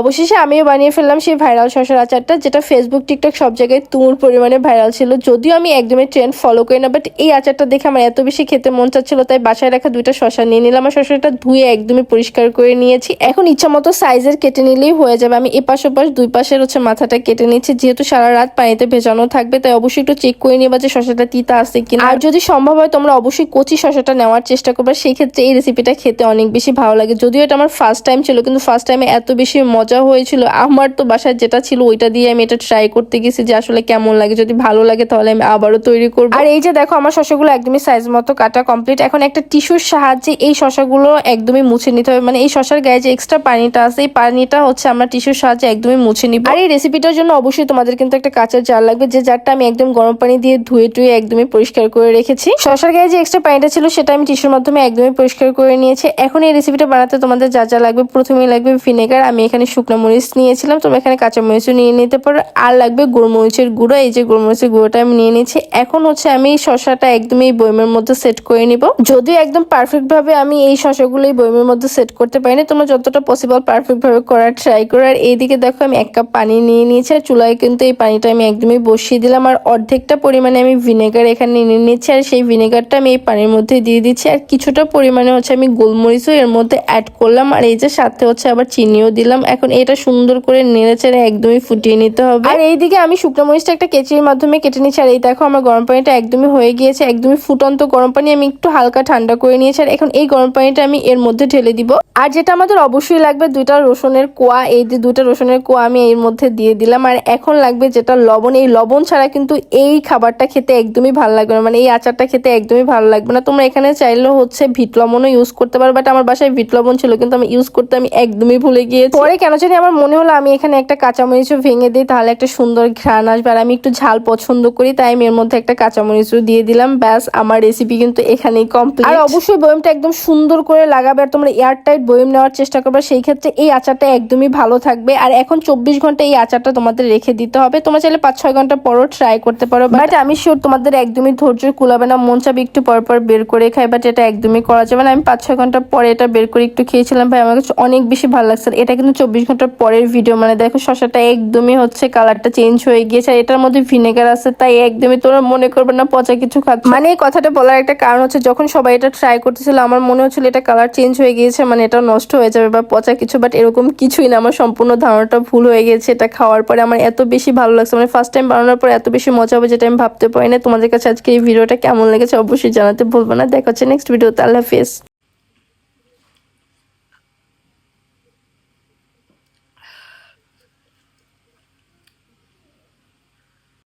অবশেষে আমিও বানিয়ে ফেললাম সেই ভাইরাল শশার আচারটা, যেটা ফেসবুক টিকটক সব জায়গায় তুমুল পরিমাণে ভাইরাল ছিল। যদিও আমি একদমই ট্রেন্ড ফলো করি না বাট এই আচারটা দেখে আমার এত বেশি খেতে মন চাচ্ছিল, তাই বাসায় রাখা দুইটা শশা নিয়ে নিলাম আর শশাটা ধুয়ে একদমই পরিষ্কার করে নিয়েছি। এখন ইচ্ছা মতো সাইজের কেটে নিলেই হয়ে যাবে। আমি এপাশ ওপাশ, দুই পাশের হচ্ছে মাথাটা কেটে নিচ্ছি, যেহেতু সারা রাত পানিতে ভেজানো থাকবে, তাই অবশ্যই একটু চেক করে নিবা যে শশাটা তিতা আছে কিনা। আর যদি সম্ভব হয় তোমরা অবশ্যই কচি শশাটা নেওয়ার চেষ্টা করবে, সেই ক্ষেত্রে এই রেসিপিটা খেতে অনেক বেশি ভালো লাগে। যদিও এটা আমার ফার্স্ট টাইম ছিল, কিন্তু ফার্স্ট টাইমে এত বেশি মজা হয়েছিল। আমার তো বাসায় যেটা ছিল ওইটা দিয়ে আমি এটা ট্রাই করতে গেছি যে আসলে কেমন লাগে। যদি ভালো লাগে তাহলে আমি আবারও তৈরি করব। আর এই যে দেখো, আমার শশাগুলো একদমই সাইজ মতো কাটা কমপ্লিট এখন একটা টিস্যুর সাহায্যে এই শশাগুলো একদমই মুছে নিতে হবে। মানে এই শশার গায়ে যে এক্সট্রা পানিটা আছে, এই পানিটা হচ্ছে আমরা টিস্যুর সাহায্যে একদমই মুছে নিব। আর এই রেসিপিটার জন্য অবশ্যই তোমাদের কিন্তু একটা কাঁচের জার লাগবে। যে জারটা আমি একদম গরম পানি দিয়ে ধুয়ে টুয়ে একদমই পরিষ্কার করে রেখেছি। শশার গায়ে যে এক্সট্রা পানিটা ছিল, সেটা আমি টিস্যুর মাধ্যমে একদমই পরিষ্কার করে নিয়েছি। এখন এই রেসিপিটা বানাতে তোমাদের যা যা লাগবে, প্রথমেই লাগবে ভিনেগার আমি এখানে শুকনো মরিচ নিয়েছিলাম, তোমরা এখানে কাঁচা মরিচও নিয়ে নিতে পারো। আর লাগবে গোলমরিচের গুঁড়ো, এই যে গোলমরিচের গুঁড়োটা আমি নিয়ে নিয়েছি। এখন হচ্ছে আমি এই শশাটা একদমই বইমের মধ্যে সেট করে নিব। যদিও একদম পারফেক্ট ভাবে আমি এই শশাগুলো এই বইমের মধ্যে সেট করতে পারিনি, তোমরা যতটা পসিবল পারফেক্ট ভাবে করার ট্রাই করো। আর এইদিকে দেখো আমি এক কাপ পানি নিয়ে নিয়েছি, আর চুলায় কিন্তু এই পানিটা আমি একদমই বসিয়ে দিলাম। আর অর্ধেকটা পরিমাণে আমি ভিনেগার এখানে নিয়ে নিচ্ছি, আর সেই ভিনেগারটা আমি এই পানির মধ্যে দিয়ে দিচ্ছি। আর কিছুটা পরিমাণে হচ্ছে আমি গোলমরিচও এর মধ্যে অ্যাড করলাম, আর এই যে সাথে হচ্ছে আবার চিনিও দিলাম। এখন এটা সুন্দর করে নেড়ে চেড়ে একদমই ফুটিয়ে নিতে হবে। আর এইদিকে আমি শুকনো মরিচটা একটা কেচির মাধ্যমে কেটে নিচ্ছি আর এই দেখো আমার গরম পানিটা একদমই হয়ে গিয়েছে একদমই ফুটন্ত গরম পানি আমি একটু হালকা ঠান্ডা করে নিয়েছি আর এখন এই গরম পানিটা আমি এর মধ্যে ঢেলে দিব। আর যেটা আমাদের অবশ্যই লাগবে দুইটা রসুনের কোয়া এই যে দুইটা রসুনের কোয়া আমি এর মধ্যে দিয়ে দিলাম আর এখন লাগবে যেটা লবণ এই লবণ ছাড়া কিন্তু এই খাবারটা খেতে একদমই ভালো লাগবে না মানে এই আচারটা খেতে একদমই ভালো লাগবে না। তোমরা এখানে চাইলেও হচ্ছে ভিট লবণও ইউজ করতে পারো বাট আমার বাসায় ভিট লবণ ছিল কিন্তু আমি ইউজ করতে আমি একদমই ভুলে গিয়েছি। পরে কেন জানি আমার মনে হলো আমি এখানে একটা কাঁচামরিচও ভেঙে দিই তাহলে একটা সুন্দর ঘ্রাণ আসবে। আর আমি একটু ঝাল পছন্দ করি তাই আমি এর মধ্যে একটা কাঁচামরিচও দিয়ে দিলাম। ব্যাস আমার রেসিপি কিন্তু এখানেই কমপ্লিট আর অবশ্যই বয়মটা একদম সুন্দর করে লাগাবে আর তোমরা এয়ার টাইট বয়ম নেওয়ার চেষ্টা করবে সেই ক্ষেত্রে এই আচারটা একদমই ভালো থাকবে। আর এখন চব্বিশ ঘণ্টা এই আচারটা তোমাদের রেখে দিতে হবে। তোমরা চাইলে পাঁচ ছয় ঘণ্টা পরও ট্রাই করতে পারো বাট আমি শিওর তোমাদের একদমই ধৈর্য কুলাবে না। মন চাবে একটু পর পর বের করে খাই বাট এটা একদমই করা যাবে না। আমি পাঁচ ছয় ঘণ্টা পরে এটা বের করে একটু খেয়েছিলাম ভাই আমার কাছে অনেক বেশি ভালো লাগছে। এটা কিন্তু চব্বিশ ঘণ্টার পরের ভিডিও মানে দেখো শশাটা একদমই হচ্ছে কালারটা চেঞ্জ হয়ে গিয়েছে আর এটার মধ্যে ভিনেগার আছে, তাই একদমই তোমরা মনে করবে না পচা কিছু খাচ্ছ। মানে এই কথাটা বলার একটা কারণ হচ্ছে যখন সবাই এটা ট্রাই করতেছিল, আমার মনে হচ্ছিল এটা কালার চেঞ্জ হয়ে গিয়েছে মানে এটা নষ্ট হয়ে যাবে বা পচা কিছু বাট এরকম কিছুই না, আমার সম্পূর্ণ ধারণাটা ভুল হয়ে গেছে এটা খাওয়ার পরে। আমার এত বেশি ভালো লাগছে মানে ফার্স্ট টাইম বানানোর পর এত বেশি মজা হবে যেটা আমি ভাবতে পারি না তোমাদের কাছে আজকে এই ভিডিওটা কেমন লেগেছে অবশ্যই জানাতে ভুলবো না। দেখা হচ্ছে নেক্সট ভিডিওতে আল্লাহ হাফিজ।